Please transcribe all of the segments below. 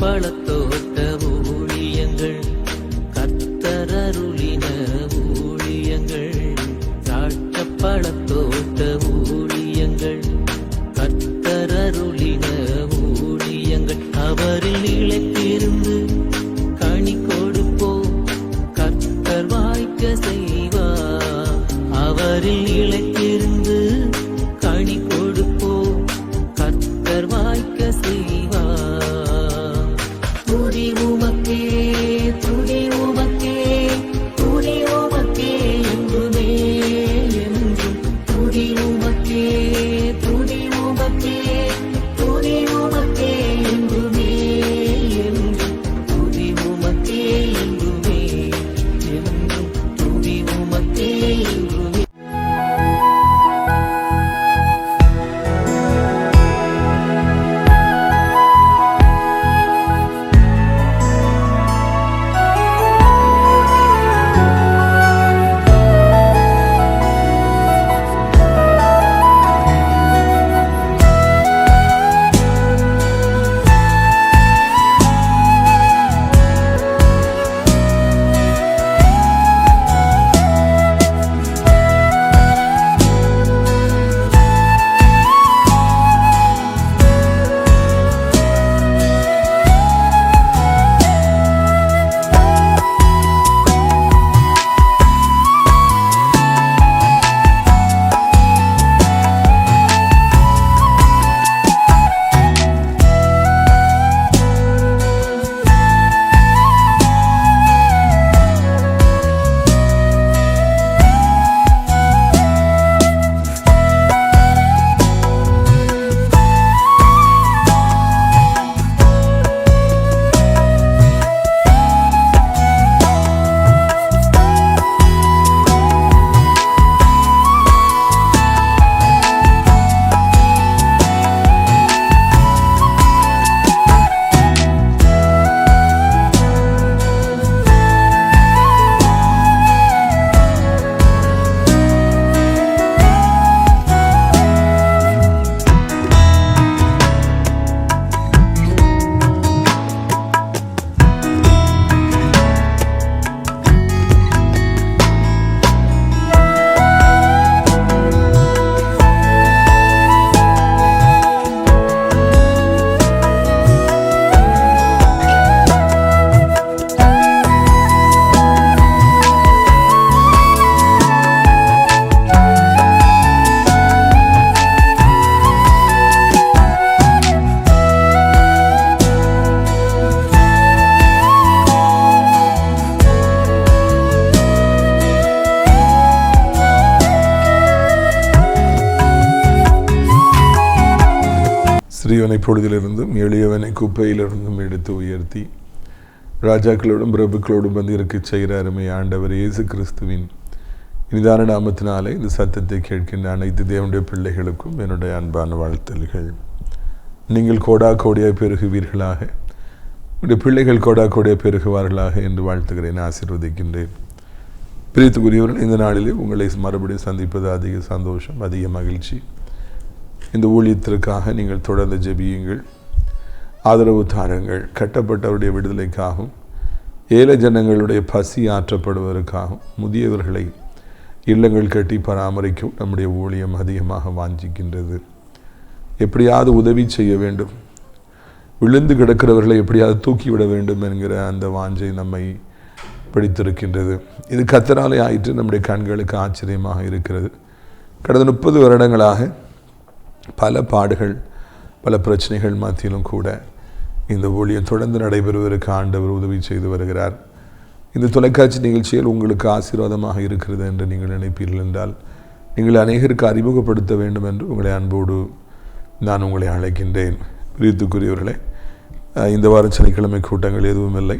பழத்த சிறியவனை பொழுதிலிருந்தும் எளியவனை குப்பையிலிருந்தும் எடுத்து உயர்த்தி ராஜாக்களோடும் பிரபுக்களோடும் வந்து இருக்கச் செய்கிற அருமை ஆண்டவர் இயேசு கிறிஸ்துவின் இனிதான நாமத்தினாலே இந்த சத்தத்தை கேட்கின்ற அனைத்து தேவனுடைய பிள்ளைகளுக்கும் என்னுடைய அன்பான வாழ்த்தல்கள் நீங்கள் கோடா கோடியாக பெருகுவீர்களாக உங்களுடைய பிள்ளைகள் கோடா கோடியாக பெருகுவார்களாக என்று வாழ்த்துகிறேன் ஆசீர்வதிக்கின்றேன். பிரித்துக்குரியவர்கள் இந்த நாளிலே உங்களை மறுபடியும் சந்திப்பது அதிக சந்தோஷம் அதிக மகிழ்ச்சி. இந்த ஊழியத்திற்காக நீங்கள் தொடர்ந்து ஜெபியுங்கள். ஆதரவு தாருங்கள். கட்டப்பட்டவருடைய விடுதலைக்காகவும் ஏழை ஜனங்களுடைய பசி ஆற்றப்படுவதற்காகவும் முதியவர்களை இல்லங்கள் கட்டி பராமரிக்கும் நம்முடைய ஊழியம் அதிகமாக வாஞ்சிக்கின்றது. எப்படியாவது உதவி செய்ய வேண்டும். விழுந்து கிடக்கிறவர்களை எப்படியாவது தூக்கிவிட வேண்டும் என்கிற அந்த வாஞ்சை நம்மை பிடித்திருக்கின்றது. இது கத்தராலே ஆயிற்று. நம்முடைய கண்களுக்கு ஆச்சரியமாக இருக்கிறது. கடந்த முப்பது வருடங்களாக பல பாடுகள் பல பிரச்சனைகள் மத்தியிலும் கூட இந்த ஊழியம் தொடர்ந்து நடைபெறுவதற்கு ஆண்டவர் உதவி செய்து வருகிறார். இந்த தொலைக்காட்சி நிகழ்ச்சியில் உங்களுக்கு ஆசீர்வாதமாக இருக்கிறது என்று நீங்கள் நினைப்பீர்கள் என்றால் நீங்கள் அநேகருக்கு அறிமுகப்படுத்த வேண்டும் என்று உங்களை அன்போடு நான் உங்களை அழைக்கின்றேன். பிரித்துக்குரியவர்களே இந்த வாரம் சனிக்கிழமை கூட்டங்கள் எதுவும் இல்லை.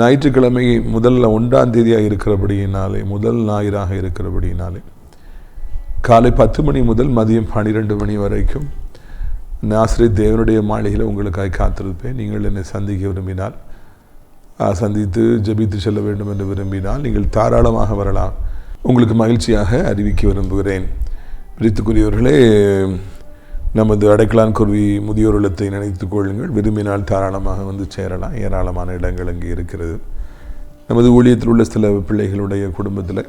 ஞாயிற்றுக்கிழமை முதல் ஒன்றாம் தேதியாக இருக்கிறபடியினாலே முதல் ஞாயிறாக இருக்கிறபடியினாலே காலை பத்து மணி முதல் மதியம் பன்னிரெண்டு மணி வரைக்கும் நாசிரி தேவனுடைய மாளிகையில் உங்களுக்காக காத்திருப்பேன். நீங்கள் என்னை சந்திக்க விரும்பினால் சந்தித்து ஜபித்து செல்ல வேண்டும் என்று விரும்பினால் நீங்கள் தாராளமாக வரலாம். உங்களுக்கு மகிழ்ச்சியாக அறிவிக்க விரும்புகிறேன். பிரித்துக்குரியவர்களே நமது அடைக்கலான் குருவி முதியோர் இல்லத்தை நினைத்து கொள்ளுங்கள். விரும்பினால் தாராளமாக வந்து சேரலாம். ஏராளமான இடங்கள் அங்கே இருக்கிறது. நமது ஊழியத்தில் உள்ள சில பிள்ளைகளுடைய குடும்பத்தில்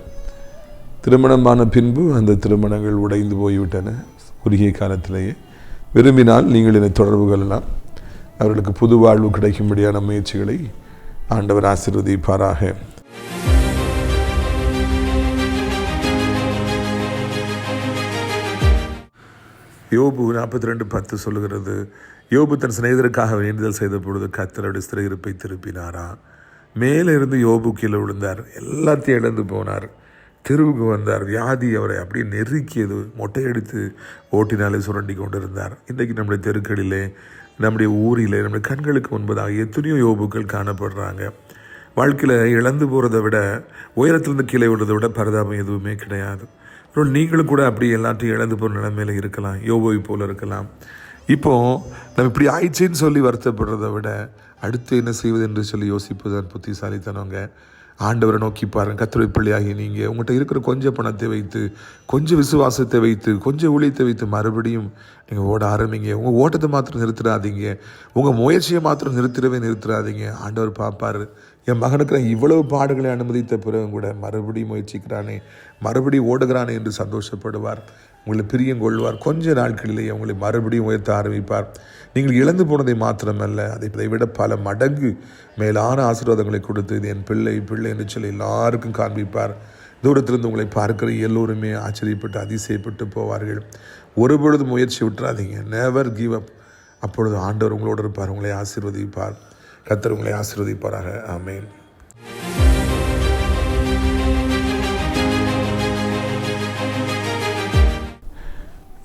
திருமணமான பின்பு அந்த திருமணங்கள் உடைந்து போய்விட்டன. குறுகிய காலத்திலேயே. விரும்பினால் நீங்கள் என்னை தொடர்பு கொள்ளலாம். அவர்களுக்கு புது வாழ்வு கிடைக்கும்படியான முயற்சிகளை ஆண்டவர் ஆசீர்வதிப்பாராக. யோபு நாற்பத்தி ரெண்டு பத்து சொல்லுகிறது யோபு தன் சிநேகிதருக்காக வேண்டுதல் செய்த பொழுது கத்தருடைய சிறையிருப்பை திருப்பினாரா? மேலே இருந்து யோபு கீழே விழுந்தார். எல்லாத்தையும் இழந்து போனார். தெருவுக்கு வந்தார். வியாதி அவரை அப்படியே நெருக்கியது. மொட்டையடித்து ஓட்டினாலே சுரண்டி கொண்டிருந்தார். இன்றைக்கு நம்முடைய தெருக்களிலே நம்முடைய ஊரிலே நம்முடைய கண்களுக்கு முன்பதாக எத்தனையோ யோபுக்கள் காணப்படுறாங்க. வாழ்க்கையில் இழந்து போகிறத விட உயரத்திலிருந்து கீழே விடுறதை விட பரிதாபம் எதுவுமே கிடையாது. அப்புறம் நீங்களும் கூட அப்படி எல்லாத்தையும் இழந்து போகிற நிலைமையில் இருக்கலாம். யோபோவை போல் இருக்கலாம். இப்போது நம்ம இப்படி ஆயிடுச்சேன்னு சொல்லி வருத்தப்படுறத விட அடுத்து என்ன செய்வது என்று சொல்லி யோசிப்பதுதான் புத்திசாலித்தனவங்க ஆண்டவரை நோக்கி பாருங்க. கத்துரை பிள்ளையாகி நீங்கள் உங்கள்கிட்ட இருக்கிற கொஞ்சம் பணத்தை வைத்து கொஞ்சம் விசுவாசத்தை வைத்து கொஞ்சம் ஊழியத்தை வைத்து மறுபடியும் நீங்கள் ஓட ஆரம்பிங்க. உங்கள் ஓட்டத்தை மாத்திரம் நிறுத்திடாதீங்க. உங்கள் முயற்சியை மாத்திரம் நிறுத்திடவே நிறுத்திடாதீங்க. ஆண்டவர் பார்ப்பார். என் மகனுக்கு நான் இவ்வளவு பாடுகளை அனுமதித்த பிறகு கூட மறுபடியும் முயற்சிக்கிறானே. மறுபடியும் ஓடுகிறானே என்று சந்தோஷப்படுவார். உங்களை பிரியம் கொள்வார். கொஞ்ச நாட்களிலேயே உங்களை மறுபடியும் உயர்த்த ஆரம்பிப்பார். நீங்கள் இழந்து போனதை மாத்திரமல்ல அதை இதை விட பல மடங்கு மேலான ஆசீர்வாதங்களை கொடுத்து இது என் பிள்ளை பிள்ளை என்று சொல்லி எல்லாருக்கும் காண்பிப்பார். தூரத்திலிருந்து உங்களை பார்க்கிற எல்லோருமே ஆச்சரியப்பட்டு அதிசயப்பட்டு போவார்கள். ஒரு பொழுது முயற்சி விட்டுறாதீங்க. நெவர் கிவ் அப் அப்பொழுது ஆண்டவர் உங்களோடு இருப்பார் உங்களை ஆசீர்வதிப்பார். கத்தர் உங்களை ஆசீர்வதிப்பாராக. ஆமேன்.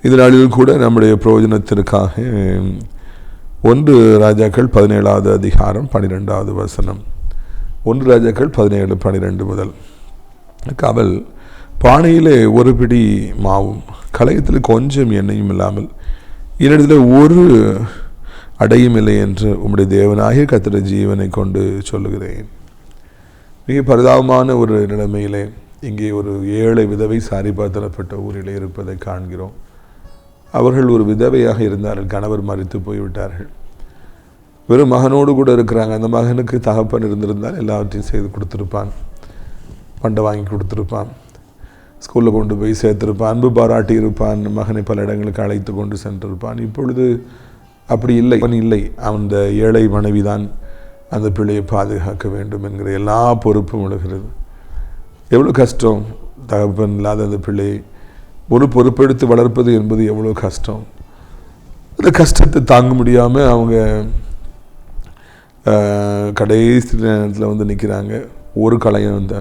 இந்த கூட நம்முடைய பிரயோஜனத்திற்காக ஒன்று ராஜாக்கள் பதினேழாவது அதிகாரம் பன்னிரெண்டாவது வசனம். ஒன்று ராஜாக்கள் பதினேழு பன்னிரெண்டு முதல். அவள் பானையிலே ஒரு பிடி மாவும் கலையத்தில் கொஞ்சம் எண்ணெயும் இல்லாமல் என்னிடத்தில் ஒரு அடையும் இல்லை என்று உம்முடைய தேவனாகிய கத்திர ஜீவனை கொண்டு சொல்லுகிறேன். மிக பரிதாபமான ஒரு நிலைமையிலே இங்கே ஒரு ஏழை விதவை சாரிபாத்திரப்பட்ட ஊரிலே இருப்பதை காண்கிறோம். அவர்கள் ஒரு விதவையாக இருந்தார்கள். கணவர் மறித்து போய்விட்டார்கள். வெறும் மகனோடு கூட இருக்கிறாங்க. அந்த மகனுக்கு தகப்பன் இருந்திருந்தால் எல்லாவற்றையும் செய்து கொடுத்துருப்பான். பண்டை வாங்கி கொடுத்துருப்பான். ஸ்கூலில் கொண்டு போய் சேர்த்துருப்பான். அன்பு பாராட்டி இருப்பான். மகனை பல இடங்களுக்கு அழைத்து கொண்டு சென்றிருப்பான். இப்பொழுது அப்படி இல்லை. அவன் இல்லை. அந்த ஏழை மனைவி தான் அந்த பிள்ளையை பாதுகாக்க வேண்டும் என்கிற எல்லா பொறுப்பும் விழுகிறது எவ்வளோ கஷ்டம். தகப்பன் இல்லாத அந்த பிள்ளையை ஒரு பொறுப்பெடுத்து வளர்ப்பது என்பது எவ்வளோ கஷ்டம்? அந்த கஷ்டத்தை தாங்க முடியாமல் அவங்க கடைசி நேரத்தில் வந்து நிற்கிறாங்க ஒரு களையம் இந்த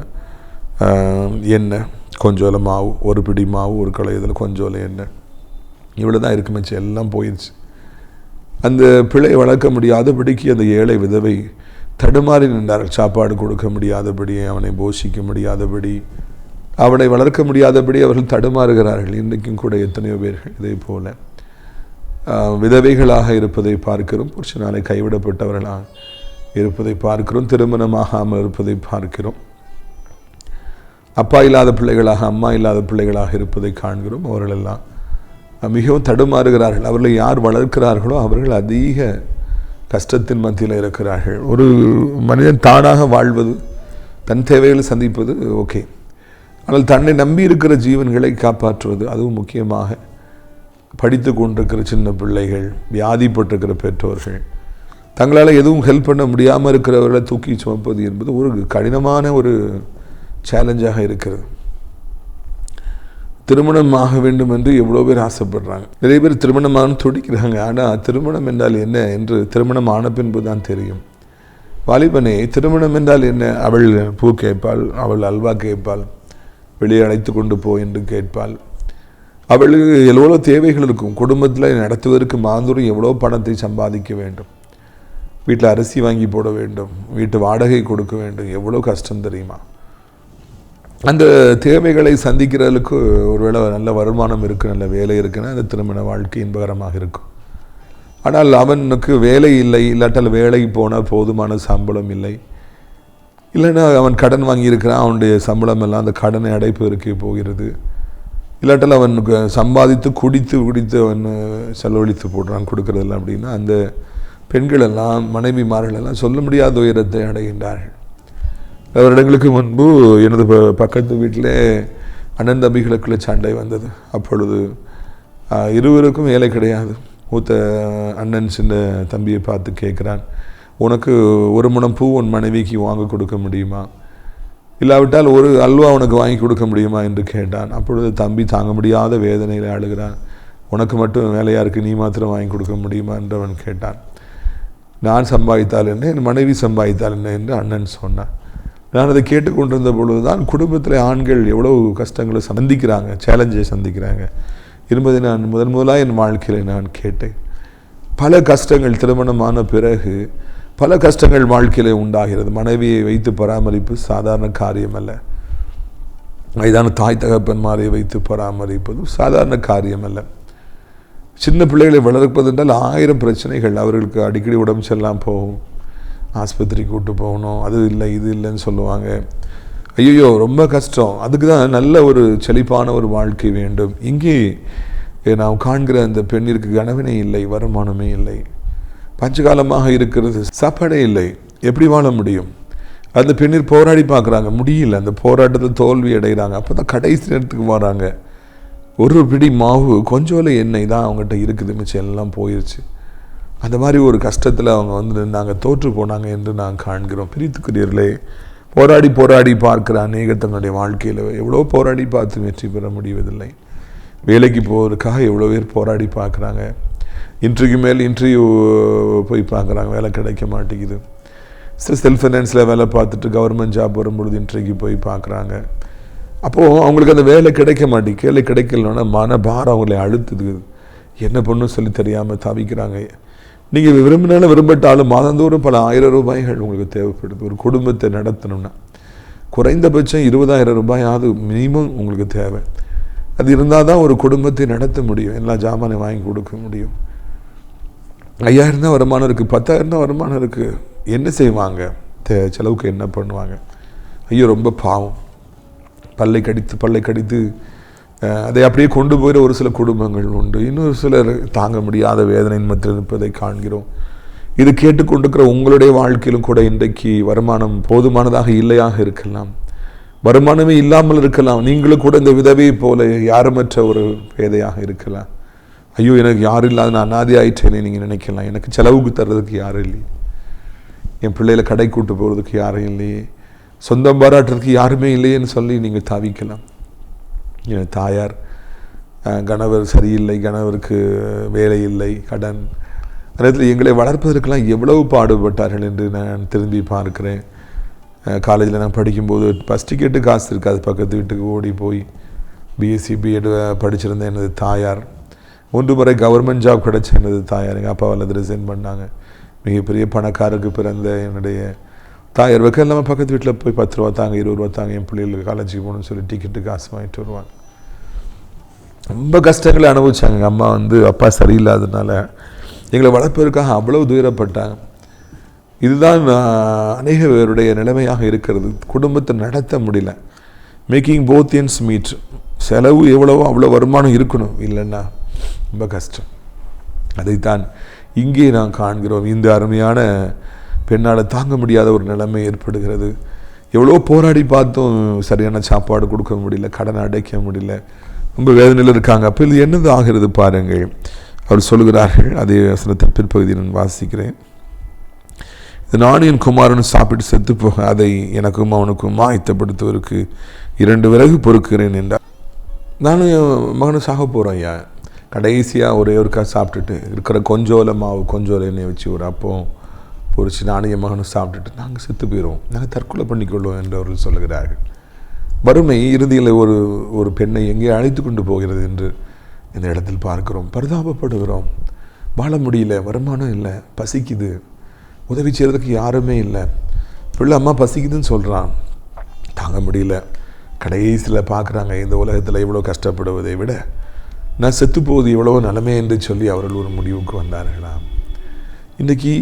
எண்ணெய் கொஞ்சோல மாவு ஒரு பிடி மாவு ஒரு களையத்தில் கொஞ்சோல எண்ணெய். இவ்வளோ தான் இருக்குமேச்சு எல்லாம் போயிடுச்சு அந்த பிழை வளர்க்க முடியாதபடிக்கு அந்த ஏழை விதவை தடுமாறி நின்றார் சாப்பாடு கொடுக்க முடியாதபடி அவனை போஷிக்க முடியாதபடி அவனை வளர்க்க முடியாதபடி அவர்கள் தடுமாறுகிறார்கள். இன்றைக்கும் கூட எத்தனையோ பேர்கள் இதே போல விதவைகளாக இருப்பதை பார்க்கிறோம். புருஷனாலே கைவிடப்பட்டவர்களாக இருப்பதை பார்க்கிறோம். திருமணமாகாமல் இருப்பதை பார்க்கிறோம். அப்பா இல்லாத பிள்ளைகளாக அம்மா இல்லாத பிள்ளைகளாக இருப்பதை காண்கிறோம். அவர்களெல்லாம் மிகவும் தடுமாறுகிறார்கள். அவர்களை யார் வளர்க்கிறார்களோ அவர்கள் அதிக கஷ்டத்தின் மத்தியில் இருக்கிறார்கள். ஒரு மனிதன் தானாக வாழ்வது தன் தேவைகளை சந்திப்பது ஓகே. ஆனால் தன்னை நம்பி இருக்கிற ஜீவன்களை காப்பாற்றுவது அதுவும் முக்கியமாக படித்து கொண்டிருக்கிற சின்ன பிள்ளைகள் வியாதிப்பட்டிருக்கிற பெற்றோர்கள். தங்களால் எதுவும் ஹெல்ப் பண்ண முடியாமல் இருக்கிறவர்களை தூக்கி சுமப்பது என்பது ஒரு கடினமான ஒரு சேலஞ்சாக இருக்கிறது. திருமணம் ஆக வேண்டும் என்று எவ்வளோ பேர் ஆசைப்படுறாங்க. நிறைய பேர் திருமணமான துடிக்கிறாங்க. ஆனால் திருமணம் என்றால் என்ன என்று திருமணம் ஆன பின்பு தான் தெரியும். வாலிபனே திருமணம் என்றால் என்ன? அவள் பூ கேட்பாள் அவள் அல்வா கேட்பாள். வெளியே அழைத்து கொண்டு போ என்று கேட்பாள். அவளுக்கு எவ்வளோ தேவைகள் இருக்கும்? குடும்பத்தில் நடத்துவதற்கு மாந்தூரம் எவ்வளோ பணத்தை சம்பாதிக்க வேண்டும்? வீட்டில் அரிசி வாங்கி போட வேண்டும். வீட்டு வாடகை கொடுக்க வேண்டும். எவ்வளோ கஷ்டம் தெரியுமா? அந்த தேவைகளை சந்திக்கிறதுக்கு ஒருவேளை நல்ல வருமானம் இருக்குது நல்ல வேலை இருக்குன்னா அந்த திருமண வாழ்க்கை இன்பகரமாக இருக்கும். ஆனால் அவனுக்கு வேலை இல்லை. இல்லாட்டால் வேலைக்கு போனால் போதுமான சம்பளம் இல்லை. இல்லைன்னா அவன் கடன் வாங்கியிருக்கிறான் அவனுடைய சம்பளம் எல்லாம் அந்த கடனை அடைப்பதற்கு போகிறது. இல்லாட்டில் அவனுக்கு சம்பாதித்து குடித்து குடித்து அவன் செலவழித்து போடுறான் கொடுக்கறதில்ல அப்படின்னா அந்த பெண்கள் எல்லாம் மனைவிமார்கள் எல்லாம் சொல்ல முடியாத உயரத்தை அடைகின்றார்கள். வருடங்களுக்கு முன்பு எனது ப- பக்கத்து வீட்டிலே அண்ணன் தம்பிகளுக்குள்ள சண்டை வந்தது. அப்பொழுது இருவருக்கும் வேலை கிடையாது. மூத்த அண்ணன் சின்ன தம்பியை பார்த்து கேட்குறான். உனக்கு ஒரு முனம் பூ உன் மனைவிக்கு வாங்க கொடுக்க முடியுமா? இல்லாவிட்டால் ஒரு அல்வா உனக்கு வாங்கி கொடுக்க முடியுமா? என்று கேட்டான். அப்பொழுது தம்பி தாங்க முடியாத வேதனையில் அழுகிறான். உனக்கு மட்டும் வேலையாக இருக்குது நீ மாத்திரம் வாங்கி கொடுக்க முடியுமா? என்று அவன் கேட்டான். நான் சம்பாதித்தால் என்ன? என் மனைவி சம்பாதித்தால் என்ன? என்று அண்ணன் சொன்னான். நான் அதை கேட்டுக்கொண்டிருந்த பொழுது தான் குடும்பத்தில் ஆண்கள் எவ்வளவு கஷ்டங்களை சந்திக்கிறாங்க சேலஞ்சை சந்திக்கிறாங்க. என்பதை நான் முதன் முதலாக என் வாழ்க்கையில் நான் கேட்டேன். பல கஷ்டங்கள் திருமணமான பிறகு பல கஷ்டங்கள் வாழ்க்கையில் உண்டாகிறது. மனைவியை வைத்து பராமரிப்பு சாதாரண காரியம் அல்ல வயதான தாய் தகப்பன்மாரை வைத்து பராமரிப்பது சாதாரண காரியம் அல்ல சின்ன பிள்ளைகளை வளர்ப்பது என்றால் ஆயிரம் பிரச்சனைகள். அவர்களுக்கு அடிக்கடி உடம்பு செல்லாம் போகும். ஆஸ்பத்திரி கூட்டு போகணும். அது இல்லை இது இல்லைன்னு சொல்லுவாங்க. ஐயோ ரொம்ப கஷ்டம். அதுக்கு தான் நல்ல ஒரு செழிப்பான ஒரு வாழ்க்கை வேண்டும். இங்கே நாம் காண்கிற அந்த பெண்ணிற்கு கனவினை இல்லை வருமானமே இல்லை. பஞ்சகாலமாக இருக்கிறது. சாப்பாடே இல்லை. எப்படி வாழ முடியும்? அந்த பின்னர் போராடி பார்க்குறாங்க. முடியல. அந்த போராட்டத்தில் தோல்வி அடைகிறாங்க. அப்போ தான் கடைசி நேரத்துக்கு வராங்க. ஒரு பிடி மாவு கொஞ்சோல எண்ணெய் தான் அவங்ககிட்ட இருக்குது. மிச்சம் எல்லாம் போயிருச்சு. அந்த மாதிரி ஒரு கஷ்டத்தில் அவங்க வந்து நாங்கள் தோற்று போனாங்க என்று நான் காண்கிறோம். பிரித்துக்குரியர்களே போராடி போராடி பார்க்குற அநேகர் தன்னுடைய வாழ்க்கையில் எவ்வளோ போராடி பார்த்து வெற்றி பெற முடிவதில்லை. வேலைக்கு போவதற்காக எவ்வளோ பேர் போராடி பார்க்குறாங்க. இன்றைக்கு மேல் இன்டர்வியூ போய் பார்க்குறாங்க வேலை கிடைக்க மாட்டேங்குது. செல்ஃப் ஃபைனான்ஸில் வேலை பார்த்துட்டு கவர்மெண்ட் ஜாப் வரும்பொழுது இன்றைக்கு போய் பார்க்குறாங்க. அப்போது அவங்களுக்கு அந்த வேலை கிடைக்க மாட்டேங்குது. வேலை கிடைக்கலன்னா மன பாரம் அவங்களை அழுத்துது. என்ன பண்ணும் சொல்லி தெரியாமல் தவிக்கிறாங்க. நீங்கள் விரும்பினாலும் விரும்பட்டாலும் மாதந்தோறும் பல ஆயிரம் ரூபாய்கள் உங்களுக்கு தேவைப்படுது. ஒரு குடும்பத்தை நடத்தணும்னா. குறைந்தபட்சம் இருபதாயிரம் ரூபாயாவது மினிமம் உங்களுக்கு தேவை. அது இருந்தால் தான் ஒரு குடும்பத்தை நடத்த முடியும். எல்லா ஜாமானையும் வாங்கி கொடுக்க முடியும். ஐயாயிரம் தான் வருமானம் இருக்குது பத்தாயிரம் தான் வருமானம் இருக்குது என்ன செய்வாங்க? தே- செலவுக்கு என்ன பண்ணுவாங்க? ஐயோ ரொம்ப பாவம். பல்லை கடித்து பல்லை கடித்து அதை அப்படியே கொண்டு போகிற ஒரு சில குடும்பங்கள் உண்டு. இன்னொரு சிலர் தாங்க முடியாத வேதனையின் மத்தியில் இருப்பதை காண்கிறோம். இது கேட்டுக்கொண்டிருக்கிற உங்களுடைய வாழ்க்கையிலும் கூட இன்றைக்கு வருமானம் போதுமானதாக இல்லையாக இருக்கலாம். வருமானமே இல்லாமல் இருக்கலாம். நீங்களும் கூட இந்த விதவை போல யாருமற்ற ஒரு பேதையாக இருக்கலாம். ஐயோ எனக்கு யாரும் இல்லாத நான் அனாதி ஆயிட்டேனே நீங்கள் நினைக்கலாம். எனக்கு செலவுக்கு தர்றதுக்கு யாரும் இல்லை என் பிள்ளைகளை கடை கூட்டு போகிறதுக்கு யாரும் இல்லையே. சொந்தம் பாராட்டுறதுக்கு யாருமே இல்லையேன்னு சொல்லி நீங்கள் தாவிக்கலாம். என் தாயார் கணவர் சரியில்லை கணவருக்கு வேலை இல்லை கடன். நேரத்தில் எங்களை வளர்ப்பதற்கெல்லாம் எவ்வளவு பாடுபட்டார்கள் என்று நான் திரும்பி பார்க்குறேன். காலேஜில் நான் படிக்கும்போது பஸ் டிக்கெட்டு காசு இருக்காது. பக்கத்து வீட்டுக்கு ஓடி போய் பிஎஸ்சி பிஎட் படிச்சிருந்த எனது தாயார். மூன்று முறை கவர்மெண்ட் ஜாப் கிடைச்ச எனது தாயார் எங்கள் அப்பா வல்லது ரிசைன் பண்ணாங்க. மிகப்பெரிய பணக்காரருக்கு பிறந்த என்னுடைய தாயார் வெக்கம் இல்லாமல் பக்கத்து வீட்டில் போய் பத்து ரூபா தாங்க இருபது ரூபா தாங்க என் பிள்ளைகளுக்கு காலேஜுக்கு போகணும்னு சொல்லி டிக்கெட்டு காசு வாங்கிட்டு வருவாங்க. ரொம்ப கஷ்டங்களை அனுபவிச்சாங்க. எங்கள் அம்மா வந்து அப்பா சரியில்லாததுனால எங்களை வளர்ப்பதற்காக அவ்வளோ துயரப்பட்டாங்க. இதுதான் அநேக பேருடைய நிலைமையாக இருக்கிறது. குடும்பத்தை நடத்த முடியல. மேக்கிங் போத் இன்ஸ் மீட் செலவு எவ்வளவோ அவ்வளோ வருமானம் இருக்கணும். இல்லைன்னா ரொம்ப கஷ்டம். அதைத்தான் இங்கே நாம் காண்கிறோம். இந்த அருமையான பெண்ணால் தாங்க முடியாத ஒரு நிலைமை ஏற்படுகிறது. எவ்வளோ போராடி பார்த்தும். சரியான சாப்பாடு கொடுக்க முடியல கடனை அடைக்க முடியல. ரொம்ப வேதனையில் இருக்காங்க. அப்போ இது என்னது ஆகிறது பாருங்கள். அவர் சொல்லுகிறார்கள் அதே வசனத்தின் பிற்பகுதியை நான் வாசிக்கிறேன். இது நானும் என் குமாரனும் சாப்பிட்டு செத்து போக அதை எனக்கும் அவனுக்கும் ஆயத்தப்படுத்துவதற்கு இரண்டு விறகு பொறுக்கிறேன் என்றார். நானும் என் மகனும் சாக போகிறோம் ஐயா. கடைசியாக ஒரே ஒருக்கா சாப்பிட்டுட்டு இருக்கிற கொஞ்சோல மாவு கொஞ்சோல எண்ணெய் வச்சு ஒரு அப்பம் பொரிச்சு நானும் என் மகனும் சாப்பிட்டுட்டு நாங்கள் செத்து போயிடுவோம் நாங்கள் தற்கொலை பண்ணிக்கொள்வோம் என்று அவர்கள் சொல்லுகிறார்கள். வறுமை இறுதியில் ஒரு ஒரு பெண்ணை எங்கே அழைத்து கொண்டு போகிறது என்று இந்த இடத்தில் பார்க்கிறோம். பரிதாபப்படுகிறோம். வாழ முடியல வருமானம் இல்லை பசிக்குது. உதவி செய்கிறதுக்கு யாருமே இல்லை. பிள்ளை அம்மா பசிக்குதுன்னு சொல்கிறான் தாங்க முடியல. கடைசியில் பார்க்குறாங்க இந்த உலகத்தில் இவ்வளோ கஷ்டப்படுவதை விட நான் செத்து போவது எவ்வளவோ நிலைமை என்று சொல்லி அவர்கள் ஒரு முடிவுக்கு வந்தார்களாம் இன்றைக்கி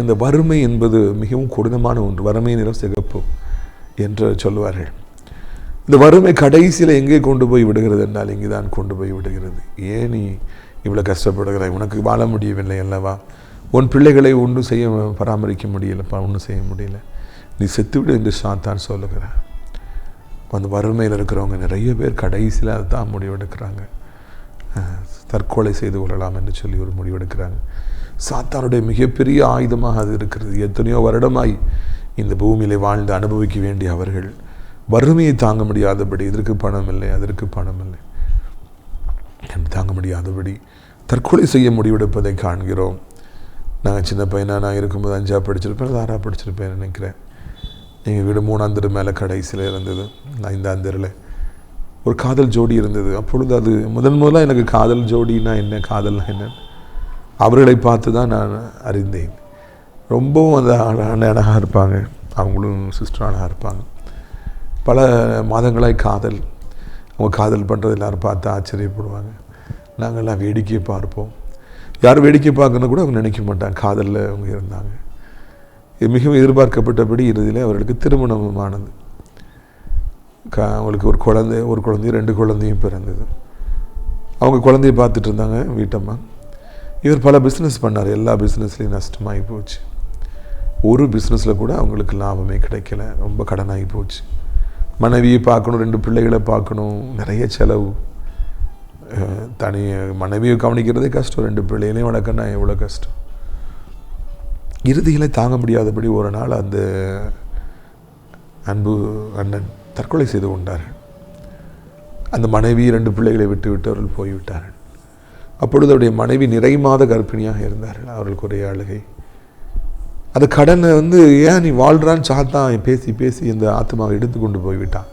இந்த வறுமை என்பது மிகவும் கொடூரமான ஒன்று. வறுமை நிறம் சிகப்பு என்று சொல்லுவார்கள். இந்த வறுமை கடைசியில் எங்கே கொண்டு போய் விடுகிறது என்றால் இங்கே தான் கொண்டு போய் விடுகிறது. ஏன் நீ இவ்வளோ கஷ்டப்படுகிறாய்? உனக்கு வாழ முடியவில்லை அல்லவா? உன் பிள்ளைகளை ஒன்றும் செய்ய பராமரிக்க முடியலப்பா ஒன்றும் செய்ய முடியல. நீ செத்துவிடு என்று சாத்தான் சொல்லுகிறான் அந்த வறுமையில் இருக்கிறவங்க நிறைய பேர் கடைசியில் அதை தான் முடிவெடுக்கிறாங்க. தற்கொலை செய்து கொள்ளலாம் என்று சொல்லி ஒரு முடிவெடுக்கிறாங்க. சாத்தானுடைய மிகப்பெரிய ஆயுதமாக அது இருக்கிறது. எத்தனையோ வருடமாய் இந்த பூமியிலே வாழ்ந்து அனுபவிக்க வேண்டிய அவர்கள் வறுமையை தாங்க முடியாதபடி இதற்கு பணம் இல்லை அதற்கு பணம் இல்லை தாங்க முடியாதபடி தற்கொலை செய்ய முடிவெடுப்பதை காண்கிறோம். நாங்கள் சின்ன பையனாக நான் இருக்கும்போது அஞ்சா படிச்சிருப்பேன் அது படிச்சிருப்பேன் நினைக்கிறேன். எங்கள் வீடு மூணாம் தெரு மேலே கடைசியில் இருந்தது ஐந்தாம் தெருவில் ஒரு காதல் ஜோடி இருந்தது. அப்பொழுது அது முதன் முதலாக எனக்கு காதல் ஜோடினா என்ன காதல்னா என்ன? அவர்களை பார்த்து தான் நான் அறிந்தேன். ரொம்பவும் அந்த அழகாக இருப்பாங்க. அவங்களும் சிஸ்டர் அழகாக இருப்பாங்க. பல மாதங்களாய் காதல். அவங்க காதல் பண்ணுறது எல்லோரும் பார்த்து ஆச்சரியப்படுவாங்க. நாங்கள்லாம் வேடிக்கையை பார்ப்போம். யார் வேடிக்கை பார்க்கணும் கூட அவங்க நினைக்க மாட்டாங்க. காதலில் அவங்க இருந்தாங்க. இது மிகவும் எதிர்பார்க்கப்பட்டபடி இறுதியில் அவர்களுக்கு திருமணமானது க அவங்களுக்கு ஒரு குழந்தை ஒரு குழந்தையும் ரெண்டு குழந்தையும் பிறந்தது. அவங்க குழந்தைய பார்த்துட்டு இருந்தாங்க வீட்டம்மா. இவர் பல பிஸ்னஸ் பண்ணார். எல்லா பிஸ்னஸ்லேயும் நஷ்டமாகி போச்சு. ஒரு பிஸ்னஸில் கூட அவங்களுக்கு லாபமே கிடைக்கல. ரொம்ப கடனாகி போச்சு. மனைவியை பார்க்கணும் ரெண்டு பிள்ளைகளை பார்க்கணும். நிறைய செலவு. தனி மனைவியை கவனிக்கிறதே கஷ்டம். ரெண்டு பிள்ளைகளையும் வளர்க்கணும்னா எவ்வளோ கஷ்டம். இறுதியில் தாங்க முடியாதபடி ஒரு நாள் அந்த அன்பு அண்ணன் தற்கொலை செய்து கொண்டார்கள். அந்த மனைவி ரெண்டு பிள்ளைகளை விட்டுவிட்டு அவர்கள் போய்விட்டார்கள். அப்பொழுது அவருடைய மனைவி நிறை மாத கர்ப்பிணியாக இருந்தார்கள். அவர்களுக்கு ஒரே அழுகை. அந்த கடனை வந்து ஏன் நீ வாழ்கிறான்னு சாத்தான் பேசி பேசி இந்த ஆத்மாவை எடுத்து கொண்டு போய்விட்டான்.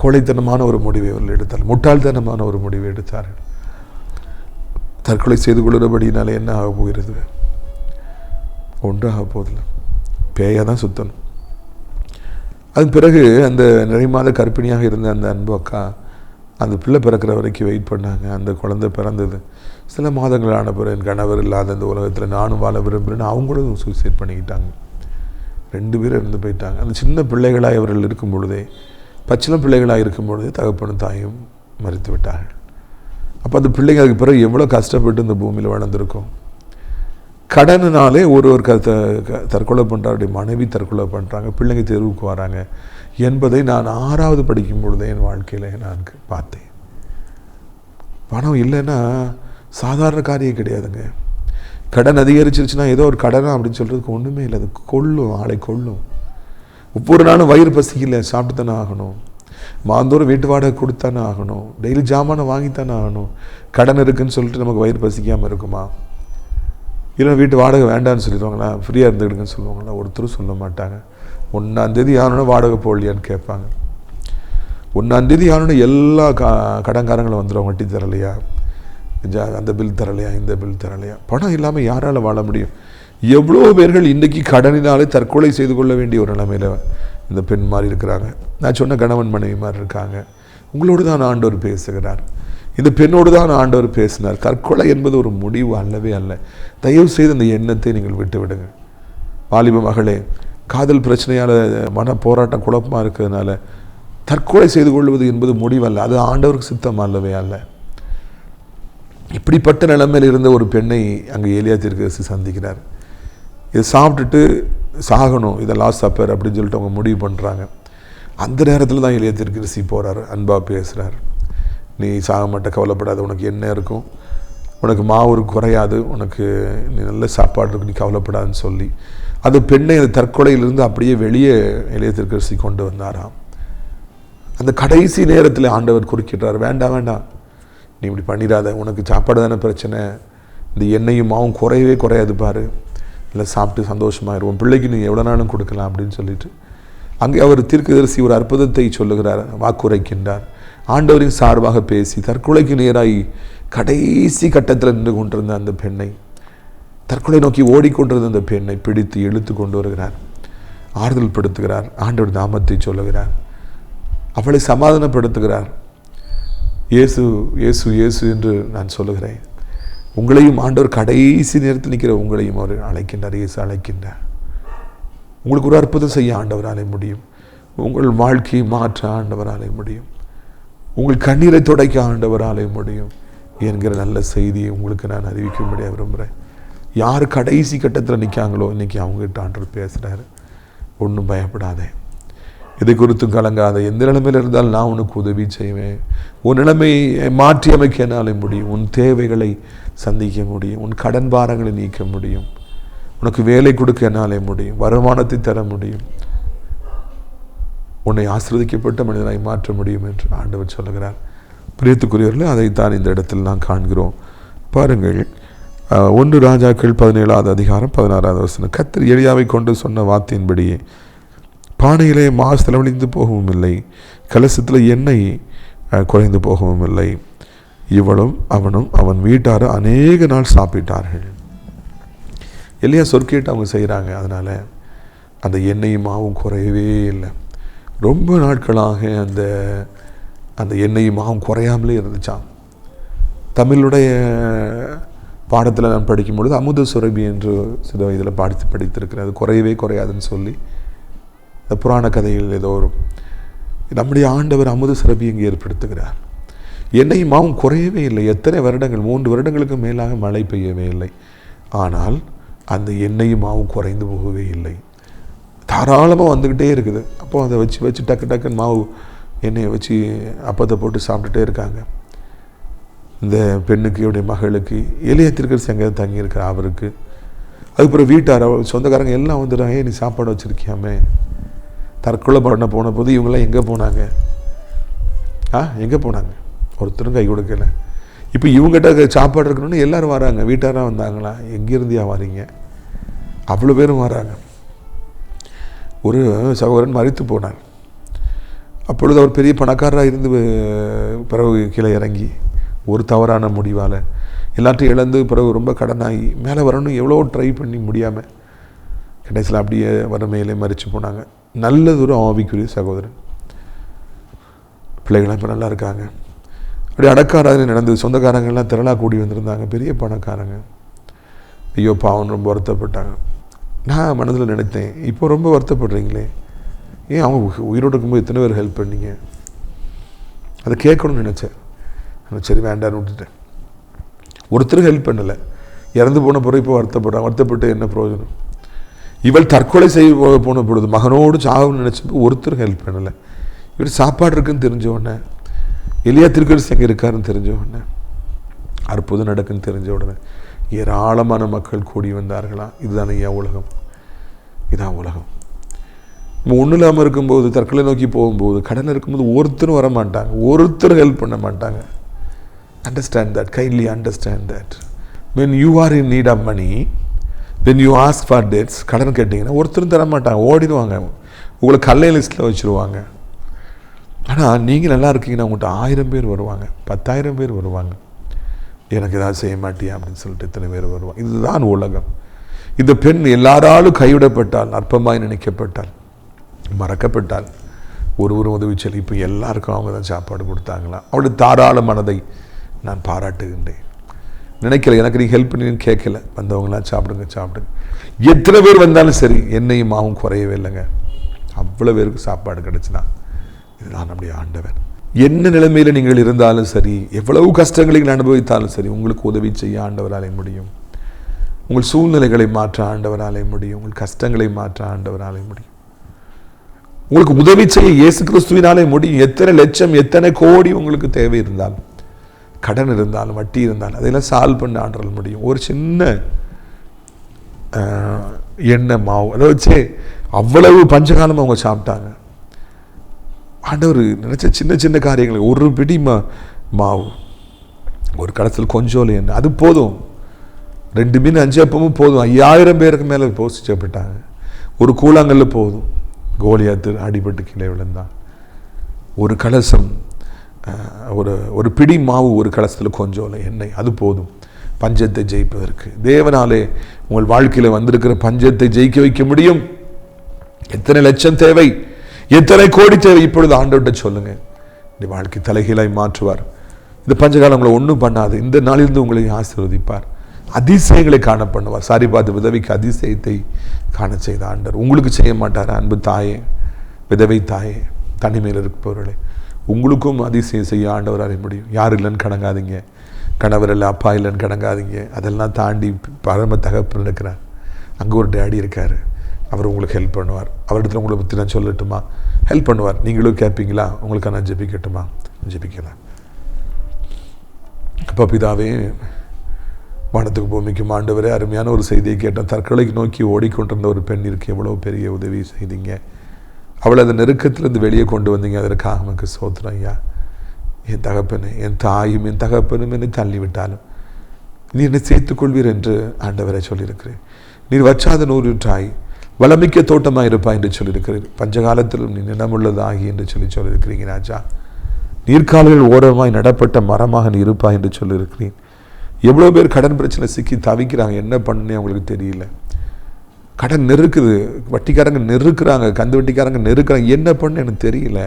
கோழைத்தனமான ஒரு முடிவை அவர்கள் எடுத்தார் முட்டாள்தனமான ஒரு முடிவை எடுத்தார்கள். தற்கொலை செய்து கொள்கிறபடினால என்ன ஆக போகிறது? ஒன்றும் போதில்லை பேயாக தான் சுத்தணும். அதன் பிறகு அந்த நிறைமாத கர்ப்பிணியாக இருந்த அந்த அன்பு அக்கா அந்த பிள்ளை பிறக்கிற வரைக்கும் வெயிட் பண்ணாங்க. அந்த குழந்தை பிறந்தது. சில மாதங்கள் ஆன பிறகு என் கணவர் இல்லாத இந்த உலகத்தில் நானும் வாழ விரும்புகிறேன்னு அவங்களும் சூசைட் பண்ணிக்கிட்டாங்க. ரெண்டு பேரும் இருந்து போயிட்டாங்க. அந்த சின்ன பிள்ளைகளாக அவர்கள் இருக்கும் பொழுதே பச்சிலம் பிள்ளைகளாக இருக்கும் பொழுதே தகப்பனும் தாயும் மறித்து விட்டார்கள். அப்போ அந்த பிள்ளைங்களுக்கு பிறகு எவ்வளோ கஷ்டப்பட்டு இந்த பூமியில் வளர்ந்துருக்கும்? கடனினாலே ஒரு ஒரு க த- க- தற்கொலை பண்ணுறாருடைய மனைவி தற்கொலை பண்ணுறாங்க பிள்ளைங்க தெருவுக்கு வராங்க என்பதை நான் ஆறாவது படிக்கும் பொழுதே என் வாழ்க்கையில் நான் பார்த்தேன். பணம் இல்லைன்னா சாதாரண காரியம் கிடையாதுங்க. கடன் அதிகரிச்சிருச்சுன்னா ஏதோ ஒரு கடனா அப்படின்னு சொல்கிறதுக்கு ஒன்றுமே இல்லை. அது கொள்ளும் ஆளை கொல்லும் ஒவ்வொரு நாளும் வயிறு பசிக்கல சாப்பிட்டு தானே ஆகணும். மாந்தோறும் வீட்டு வாடகை கொடுத்தானே ஆகணும். டெய்லி ஜாமானை வாங்கித்தானே ஆகணும். கடன் இருக்குன்னு சொல்லிட்டு நமக்கு வயிறு பசிக்காமல் இருக்குமா? இல்லை வீட்டு வாடகை வேண்டாம்னு சொல்லிடுவாங்களா? ஃப்ரீயாக இருந்துக்கிடுங்கன்னு சொல்லுவாங்களா? ஒருத்தரும் சொல்ல மாட்டாங்க. ஒன்றாந்தேதி ஆனோட வாடகை போடலையான்னு கேட்பாங்க. ஒன்றாந்தேதி ஆனோட எல்லா கா கடன்காரங்களும் வந்துடும் வட்டி தரலையா? அந்த பில் தரலையா? இந்த பில் தரலையா? பணம் இல்லாமல் யாரால் வாழ முடியும்? எவ்வளோ பேர்கள் இன்றைக்கி கடனினாலே தற்கொலை செய்து கொள்ள வேண்டிய ஒரு நிலைமையில் இந்த பெண் மாதிரி இருக்கிறாங்க. நான் சொன்ன கணவன் மனைவி மாதிரி இருக்காங்க. உங்களோடு தான் ஆண்டவர் பேசுகிறார். இந்த பெண்ணோடு தான் ஆண்டவர் பேசினார். தற்கொலை என்பது ஒரு முடிவு அல்லவே அல்ல. தயவு செய்து அந்த எண்ணத்தை நீங்கள் விட்டு விடுங்க வாலிப மகளே காதல் பிரச்சனையால் மன போராட்டம் குழப்பமாக இருக்கிறதுனால தற்கொலை செய்து கொள்வது என்பது முடிவல்ல. அது ஆண்டவருக்கு சித்தம் அல்லவே அல்ல. இப்படிப்பட்ட நிலைமையில் இருந்த ஒரு பெண்ணை அங்கே ஏலியா தீர்க்கதரிசி சந்திக்கிறார். இதை சாப்பிட்டுட்டு சாகணும் இதை லாஸ்ட் சப்பர் அப்படின்னு சொல்லிட்டு அவங்க முடிவு பண்ணுறாங்க அந்த நேரத்தில் தான் ஏலியா தீர்க்கதரிசி போகிறார் அன்பாக பேசுகிறார் நீ சாக மாட்ட கவலைப்படாத உனக்கு என்ன இருக்கும். உனக்கு மாவு குறையாது. உனக்கு நீ நல்ல சாப்பாடு இருக்கு நீ கவலைப்படாதுன்னு சொல்லி. அது பெண்ணை அந்த தற்கொலையிலிருந்து அப்படியே வெளியே இளைய திருக்கரசி கொண்டு வந்தாராம். அந்த கடைசி நேரத்தில் ஆண்டவர் குறுக்கிட்டார் வேண்டாம் வேண்டாம். நீ இப்படி பண்ணிடாத. உனக்கு சாப்பாடு தானே பிரச்சனை. இந்த எண்ணெயும் மாவும் குறையவே குறையாது பாரு. இல்லை சாப்பிட்டு சந்தோஷமாக இருவோம். பிள்ளைக்கு நீ எவ்வளோ நாளும் கொடுக்கலாம் அப்படின்னு சொல்லிட்டு. அங்கே அவர் தீர்க்கதரிசி ஒரு அற்புதத்தை சொல்லுகிறார் வாக்குரைக்கின்றார். ஆண்டவரின் சார்பாக பேசி தற்கொலைக்கு நேராகி கடைசி கட்டத்தில் நின்று கொண்டிருந்த அந்த பெண்ணை தற்கொலை நோக்கி ஓடிக்கொண்டிருந்த அந்த பெண்ணை பிடித்து இழுத்து கொண்டு வருகிறார். ஆறுதல் படுத்துகிறார். ஆண்டவர் நாமத்தை சொல்லுகிறார். அவளை சமாதானப்படுத்துகிறார். இயேசு இயேசு இயேசு என்று நான் சொல்லுகிறேன். உங்களையும் ஆண்டவர் கடைசி நேரத்தில் நிற்கிற உங்களையும் அவர் அழைக்கின்றார் இயேசு அழைக்கின்றார். உங்களுக்கு ஒரு அற்புதம் செய்ய ஆண்டவராலே முடியும். உங்கள் வாழ்க்கையை மாற்ற ஆண்டவராலே முடியும். உங்கள் கண்ணீரை துடைக்க ஆண்டவராலே முடியும் என்கிற நல்ல செய்தியை உங்களுக்கு நான் அறிவிக்கும்படியாக விரும்புகிறேன். யார் கடைசி கட்டத்தில் நிற்காங்களோ இன்றைக்கி அவங்ககிட்ட ஆண்டவர் பேசுகிறாரு ஒன்றும் பயப்படாதே. இதை குறித்தும் கலங்காத. எந்த நிலைமையில் இருந்தாலும் நான் உனக்கு உதவி செய்வேன். உன் நிலைமையை மாற்றி அமைக்க என்னாலே முடியும். உன் தேவைகளை சந்திக்க முடியும். உன் கடன் பாரங்களை நீக்க முடியும். உனக்கு வேலை கொடுக்க என்னாலே முடியும். வருமானத்தை தர முடியும். உன்னை ஆசிரதிக்கப்பட்ட மனிதனாய் மாற்ற முடியும் என்று ஆண்டவர் சொல்லுகிறார். பிரியத்துக்குரியவர்களே அதைத்தான் இந்த இடத்தில் நாம் காண்கிறோம். பாருங்கள் அஹ், ஒன்று ராஜாக்கள் பதினேழாவது அதிகாரம் பதினாறாவது வசனம். கத்தர் எளியாவை கொண்டு சொன்ன வார்த்தையின்படியே பானையிலே மாசு செலவழிந்து போகவும் இல்லை கலசத்தில் எண்ணெய் குறைந்து போகவும் இல்லை. இவளும் அவனும் அவன் வீட்டார் அநேக நாள் சாப்பிட்டார்கள். இல்லையா சொற்கேட்டு அவங்க செய்கிறாங்க அதனால் அந்த எண்ணெயும் மாவும் குறையவே இல்லை. ரொம்ப நாட்களாக அந்த அந்த எண்ணெயும் மாவும் குறையாமலே இருந்துச்சாம் தமிழுடைய பாடத்தில் நான் படிக்கும் பொழுது அமுத சுரபி என்று சில இதில் படித்து படித்திருக்கிறேன். அது குறையவே குறையாதுன்னு சொல்லி இந்த புராண கதைகள் ஏதோ ஒரு நம்முடைய ஆண்டவர் அமுத சுரபி இங்கே ஏற்படுத்துகிறார். எண்ணெயும் மாவும் குறையவே இல்லை. எத்தனை வருடங்கள் மூன்று வருடங்களுக்கு மேலாக மழை பெய்யவே இல்லை. ஆனால் அந்த எண்ணெயும் மாவும் குறைந்து போகவே இல்லை. தாராளமாக வந்துக்கிட்டே இருக்குது. அப்போ அதை வச்சு வச்சு டக்கு டக்குன்னு மாவு எண்ணெயை வச்சு அப்பத்தை போட்டு சாப்பிட்டுட்டே இருக்காங்க. இந்த பெண்ணுக்கு இவருடைய மகளுக்கு எளிய திருக்கரசி அங்கே தங்கியிருக்கிற அவருக்கு. அதுக்கப்புறம் வீட்டார் அவர் சொந்தக்காரங்க எல்லாம் வந்துடுறாங்க ஏன் நீ சாப்பாடு வச்சுருக்கியாமே? தற்கொலை பண்ண போன போது இவங்கெல்லாம் எங்கே போனாங்க? ஆ எங்கே போனாங்க? ஒருத்தரும் கை கொடுக்கல. இப்போ இவங்ககிட்ட சாப்பாடு இருக்கணும்னு எல்லோரும் வராங்க. வீட்டாராக வந்தாங்களா? எங்கேருந்தியா வரீங்க? அவ்வளோ பேரும் வராங்க. ஒரு சகோதரன் மறித்து போனார் அப்பொழுது அவர் பெரிய பணக்காரராக இருந்து பிறகு கீழே இறங்கி ஒரு தவறான முடிவால் எல்லாத்தையும் இழந்து பிறகு ரொம்ப கடனாகி மேலே வரணும் எவ்வளோ ட்ரை பண்ணி முடியாமல் கடைசியில் அப்படியே வறுமையிலே மறித்து போனாங்க. நல்லது ஒரு ஆவிக்குரிய சகோதரன். பிள்ளைகள்லாம் இப்போ நல்லா இருக்காங்க. அப்படி அடக்காராதனை நடந்தது. சொந்தக்காரங்கள்லாம் திரளாக கூடி வந்திருந்தாங்க. பெரிய பணக்காரங்க. ஐயோ பாவம் ரொம்ப வருத்தப்பட்டாங்க. நான் மனதில் நினைத்தேன். இப்போ ரொம்ப வருத்தப்படுறீங்களே? ஏன் அவங்க உயிரோடு இருக்கும்போது எத்தனை பேர் ஹெல்ப் பண்ணீங்க? அதை கேட்கணும்னு நினச்சேன். சரி வேண்டான்னு விட்டுட்டேன். ஒருத்தரும் ஹெல்ப் பண்ணலை. இறந்து போன பிறகு இப்போ வருத்தப்படுறான் வருத்தப்பட்டு என்ன பிரயோஜனம்? இவள் தற்கொலை செய்ய போக போன பொழுது மகனோடு சாகுன்னு நினச்சப்போ ஒருத்தரும் ஹெல்ப் பண்ணலை. இவர் சாப்பாடு இருக்குன்னு தெரிஞ்ச உடனே எலியா திருக்கரசு எங்கே இருக்காருன்னு தெரிஞ்ச உடனே அற்புதம் நடக்குன்னு தெரிஞ்ச உடனே ஏராளமான மக்கள் கூடி வந்தார்களா? இதுதான் ஐயா உலகம். இதான் உலகம். நம்ம ஒன்றும் இல்லாமல் இருக்கும்போது தற்கொலை நோக்கி போகும்போது கடன் இருக்கும்போது ஒருத்தரும் வர மாட்டாங்க. ஒருத்தரும் ஹெல்ப் பண்ண மாட்டாங்க. Understand that kindly understand that when you are in need of money when you ask for dates கடன் கேட்டிங்கன்னா ஒருத்தரும் தர மாட்டாங்க. ஓடிடுவாங்க. உங்களை கல்லை லிஸ்ட்டில் வச்சுருவாங்க. ஆனால் நீங்கள் நல்லா இருக்கீங்கன்னா உங்கள்கிட்ட ஆயிரம் பேர் வருவாங்க. பத்தாயிரம் பேர் வருவாங்க. எனக்கு ஏதாவது செய்ய மாட்டியா அப்படின்னு சொல்லிட்டு இத்தனை பேர் வருவாங்க. இதுதான் உலகம். இந்த பெண் எல்லாராலும் கைவிடப்பட்டால் அற்பமாய் நினைக்கப்பட்டால் மறக்கப்பட்டால் ஒருவரும் உதவி செல் இப்போ எல்லாருக்கும் அவங்க தான் சாப்பாடு கொடுத்தாங்களா? அவளுடைய தாராள மனதை நான் பாராட்டுகின்றேன். நினைக்கல எனக்கு நீ ஹெல்ப் பண்ணின்னு கேட்கல. வந்தவங்களாம் சாப்பிடுங்க சாப்பிடுங்க. எத்தனை பேர் வந்தாலும் சரி என்னையும் மாவும் குறையவே இல்லைங்க. அவ்வளோ பேருக்கு சாப்பாடு கிடச்சினா இதுதான் நம்முடைய ஆண்டவன். என்ன நிலைமையில் நீங்கள் இருந்தாலும் சரி எவ்வளவு கஷ்டங்களை நீங்கள் அனுபவித்தாலும் சரி உங்களுக்கு உதவி செய்ய ஆண்டவராலே முடியும். உங்கள் சூழ்நிலைகளை மாற்ற ஆண்டவராலே முடியும். உங்கள் கஷ்டங்களை மாற்ற ஆண்டவராலே முடியும். உங்களுக்கு உதவி செய்ய இயேசு கிறிஸ்துவினாலே முடியும். எத்தனை லட்சம் எத்தனை கோடி உங்களுக்கு தேவை இருந்தாலும் கடன் இருந்தாலும் வட்டி இருந்தாலும் அதையெல்லாம் சால்வ் பண்ண ஆண்டவரால் முடியும். ஒரு சின்ன ஆஹ், எண்ணெய் மாவு அதை வச்சு அவ்வளவு பஞ்சகாலம் அவங்க சாப்பிட்டாங்க. ஆண்டவர் நினச்ச சின்ன சின்ன காரியங்கள் ஒரு பிடி மா மாவு ஒரு கடத்தில் கொஞ்சோலை என்ன அது போதும். ரெண்டு மீன் அஞ்சு அப்பமும் போதும். ஐயாயிரம் பேருக்கு மேலே போசிச்சப்பட்டாங்க ஒரு கூழாங்கல்ல போதும். கோலியாத்து அடிபட்டு கீழே விழுந்தான். ஒரு கலசம் ஒரு ஒரு பிடி மாவு ஒரு கலசத்தில் கொஞ்சோலை எண்ணெய் அது போதும். பஞ்சத்தை ஜெயிப்பதற்கு. தேவனாலே உங்கள் வாழ்க்கையில் வந்திருக்கிற பஞ்சத்தை ஜெயிக்க வைக்க முடியும். எத்தனை லட்சம் தேவை? எத்தனை கோடி தேவை? இப்பொழுது ஆண்டவர்கிட்ட சொல்லுங்க. இந்த வாழ்க்கை தலைகீழாய் மாற்றுவார். இந்த பஞ்சகாலம் உங்களை ஒன்றும் பண்ணாது. இந்த நாளிலிருந்து உங்களை ஆசீர்வதிப்பார். அதிசயங்களை காண பண்ணுவார் சாரி பார்த்து விதவிக்கு அதிசயத்தை காண செய்த ஆண்டவர். உங்களுக்கு செய்ய மாட்டார் அன்பு தாயே விதவை தாயே தனிமையில் இருப்பவர்களே. உங்களுக்கும் அதிசயம் செய்ய ஆண்டவர் அறிய முடியும் யார் இல்லைன்னு கணங்காதீங்க கணவர் இல்லை அப்பா இல்லைன்னு கணங்காதீங்க அதெல்லாம் தாண்டி பரம தகப்பு இருக்கிறார். அங்கே ஒரு டேடி இருக்கார். அவர் உங்களுக்கு ஹெல்ப் பண்ணுவார். அவரிடத்துல உங்களை பற்றி நான் சொல்லட்டுமா? ஹெல்ப் பண்ணுவார். நீங்களும் கேட்பீங்களா? உங்களுக்கு நான் ஜெபிக்கட்டுமா? ஜெபிக்கலாம் அப்போ பிதாவே வானத்துக்கு பூமிக்கும் ஆண்டவரே அருமையான ஒரு செய்தியை கேட்டேன் தற்கொலைக்கு நோக்கி ஓடிக்கொண்டிருந்த ஒரு பெண் இருக்கு. எவ்வளோ பெரிய உதவி செய்தீங்க. அவளை அந்த நெருக்கத்திலிருந்து வெளியே கொண்டு வந்தீங்க. அதற்காக எனக்கு சோத்திரம் ஐயா. என் தகப்பனு என் தாயும் என் தகப்பனும் என்னை தள்ளிவிட்டாலும் நீ என்னை சேர்த்துக்கொள்வீர் என்று ஆண்டவரை சொல்லியிருக்கிறேன். நீர் வச்சாத தாய் வளமிக்க தோட்டமாக இருப்பாய் என்று சொல்லியிருக்கிறேன் பஞ்சகாலத்திலும் நீ நினமுள்ளதாகி என்று சொல்லி சொல்லியிருக்கிறீங்க ராஜா. நீர்க்கால்கள் ஓரமாய் நடப்பட்ட மரமாக நீ இருப்பாய் என்று சொல்லியிருக்கிறேன் எவ்வளோ பேர் கடன் பிரச்சனை சிக்கி தவிக்கிறாங்க என்ன பண்ணே அவங்களுக்கு தெரியல. கடன் நெருக்குது வட்டிக்காரங்க நெருக்குறாங்க கந்து வட்டிக்காரங்க நெருக்கிறாங்க என்ன பண்ண எனக்கு தெரியல.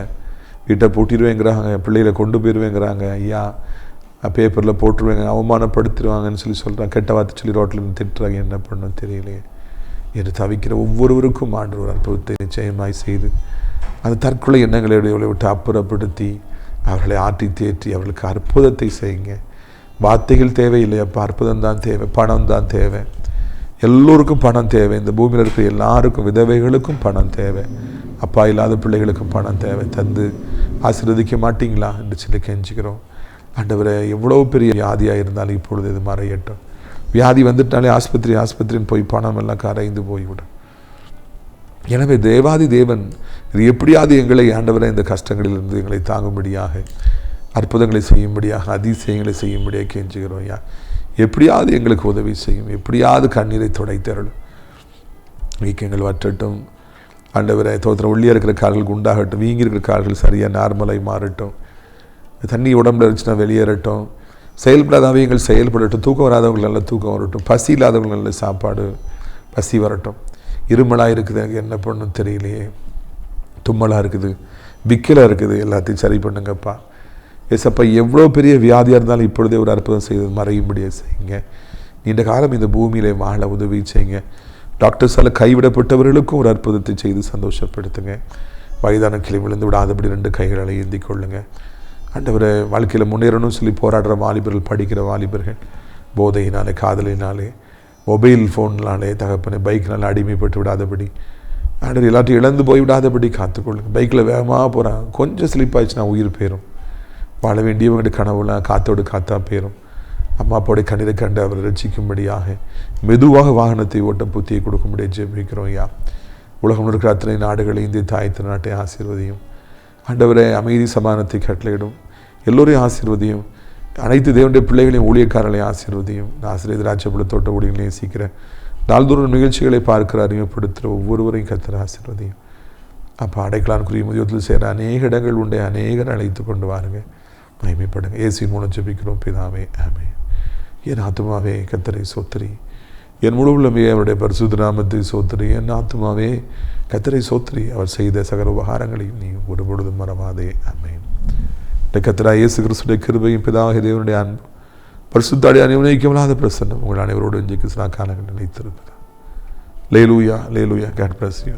வீட்டை பூட்டிடுவேங்கிறாங்க பிள்ளைகளை கொண்டு போயிடுவேங்கிறாங்க ஐயா பேப்பரில் போட்டுருவேங்க அவமானப்படுத்திடுவாங்கன்னு சொல்லி சொல்கிறாங்க கெட்ட வார்த்தை சொல்லி ரோட்டில் திட்டுறாங்க என்ன பண்ணணும் தெரியலையே. என்று தவிக்கிற ஒவ்வொருவருக்கும் ஆண்டு ஒரு அற்புதத்தை நிச்சயமாய் செய்து அந்த தற்கொலை எண்ணங்களை விட்டு அப்புறப்படுத்தி அவர்களை ஆற்றி தேற்றி அவர்களுக்கு அற்புதத்தை செய்யுங்க. வார்த்தைகள் தேவையில்லையப்பா அற்புதம் தான் தேவை பணம் தான் தேவை. எல்லோருக்கும் பணம் தேவை இந்த பூமியில் இருக்கிற எல்லாருக்கும் விதவைகளுக்கும் பணம் தேவை. அப்பா இல்லாத பிள்ளைகளுக்கும் பணம் தேவை தந்து ஆசீர்வதிக்க மாட்டீங்களா? என்று சொல்லி கெஞ்சிக்கிறோம் ஆண்டவரை எவ்வளோ பெரிய வியாதியாக இருந்தாலும் இப்பொழுது இது மறையட்டும். வியாதி வந்துட்டாலே ஆஸ்பத்திரி ஆஸ்பத்திரின்னு போய் பணம் எல்லாம் கரைந்து போய்விடும். எனவே தேவாதி தேவன் இது எப்படியாவது எங்களை ஆண்டவரை இந்த கஷ்டங்களிலிருந்து எங்களை தாங்கும்படியாக அற்புதங்களை செய்யும்படியாக அதிசயங்களை செய்யும்படியாக கெஞ்சுகிறோம் ஐயா. எப்படியாவது எங்களுக்கு உதவி செய்யும் எப்படியாவது கண்ணீரை துடைத்தரலும் வீக்கங்கள் வற்றட்டும். ஆண்டவரை தோத்திர உள்ளே இருக்கிற கால்கள் குண்டாகட்டும் வீங்கி இருக்கிற கால்கள் சரியாக நார்மலாக மாறட்டும். தண்ணி உடம்புல இருந்துச்சுன்னா வெளியேறட்டும். செயல்படாத அவயங்கள் செயல்படட்டும் தூக்கம் வராதவங்க நல்ல தூக்கம் வரட்டும் பசி இல்லாதவங்க நல்ல சாப்பாடு பசி வரட்டும். இருமலாக இருக்குது எனக்கு என்ன பண்ணணும் தெரியலையே. தும்மலாக இருக்குது விக்கலாக இருக்குது எல்லாத்தையும் சரி பண்ணுங்கப்பா. ஏசப்பா எவ்வளோ பெரிய வியாதியாக இருந்தாலும் இப்பொழுதே ஒரு அற்புதம் செய்து மறையும்படியாக செய்யுங்க. நீண்ட காலம் இந்த பூமியில் வாழ உதவி செய்யுங்க. டாக்டர்ஸால் கைவிடப்பட்டவர்களுக்கும் ஒரு அற்புதத்தை செய்து சந்தோஷப்படுத்துங்க. வயதான கிளை விழுந்து விடாதபடி ரெண்டு கைகளை ஏந்தி கொள்ளுங்கள் ஆண்டவரை வாழ்க்கையில் முன்னேறணும்னு சொல்லி போராடுற வாலிபர்கள் படிக்கிற வாலிபர்கள் போதையினாலே காதலினாலே மொபைல் ஃபோன்னாலே தகப்பனை பைக்னால அடிமைப்பட்டு விடாதபடி. ஆண்டவர் எல்லாத்தையும் இழந்து போய் விடாதபடி காத்துக்கொள்ளுங்க. பைக்கில் வேகமாக போகிறாங்க கொஞ்சம் ஸ்லிப் ஆயிடுச்சுன்னா உயிர் போயிடும் வாழ வேண்டியவங்களுடைய கனவுலாம் காத்தோடு காத்தா போயிடும் அம்மா அப்பாவுடைய கண்ணீரை கண்டு அவரை ரசிக்கும்படியாக மெதுவாக வாகனத்தை ஓட்ட புத்தியை கொடுக்கும்படியாக ஜெபிக்கிறோம் யா உலகம் இருக்கிற அத்தனை நாடுகளை இந்திய தாய் திருநாட்டை ஆசீர்வதியும். ஆண்டவரை அமைதி சமாதானத்தை கட்டளையிடும். எல்லோரையும் ஆசீர்வதியும். அனைத்து தேவனுடைய பிள்ளைகளையும் ஊழியக்காரர்களையும் ஆசீர்வதியும். ஆசிரியர் ராஜபுரத்தோட்ட ஊழியர்களையும் சீக்கிரம் நாள்தோறும் நிகழ்ச்சிகளை பார்க்கிற அறிமுகப்படுத்துகிற ஒவ்வொருவரையும் கத்திர ஆசீர்வதியும். அப்போ அடைக்கலான்குரிய முதியத்தில் சேர அநேக இடங்கள் உண்டே. அநேகர் அழைத்து கொண்டு வாருங்க. மகிமைப்படுங்க. ஏசி மூலம் ஜபிக்கிறோம். பிதாவே ஆமே என் ஆத்மாவே கத்தரை சோத்திரி. என் முழு உள்ளமே அவருடைய பரிசுத்த நாமத்தை சோத்திரி என் ஆத்மாவே கத்தரை சோத்திரி அவர் செய்த சகல உபகாரங்களையும் நீ ஒரு பொழுதும் மறவாதே. ஆமேன். இந்த கத்தரா இயேசு கிறிஸ்துடைய கிருபையும் பிதாக தேவனுடைய அன்பு பரிசுத்தாடி அனுமதிக்கமில்லாத பிரசன்னம் உங்கள் அனைவரோடு இன்றைக்கு சில காலங்கள் நினைத்திருப்பதா லேலூயா லேலூயா காட் பிரஸ் யூ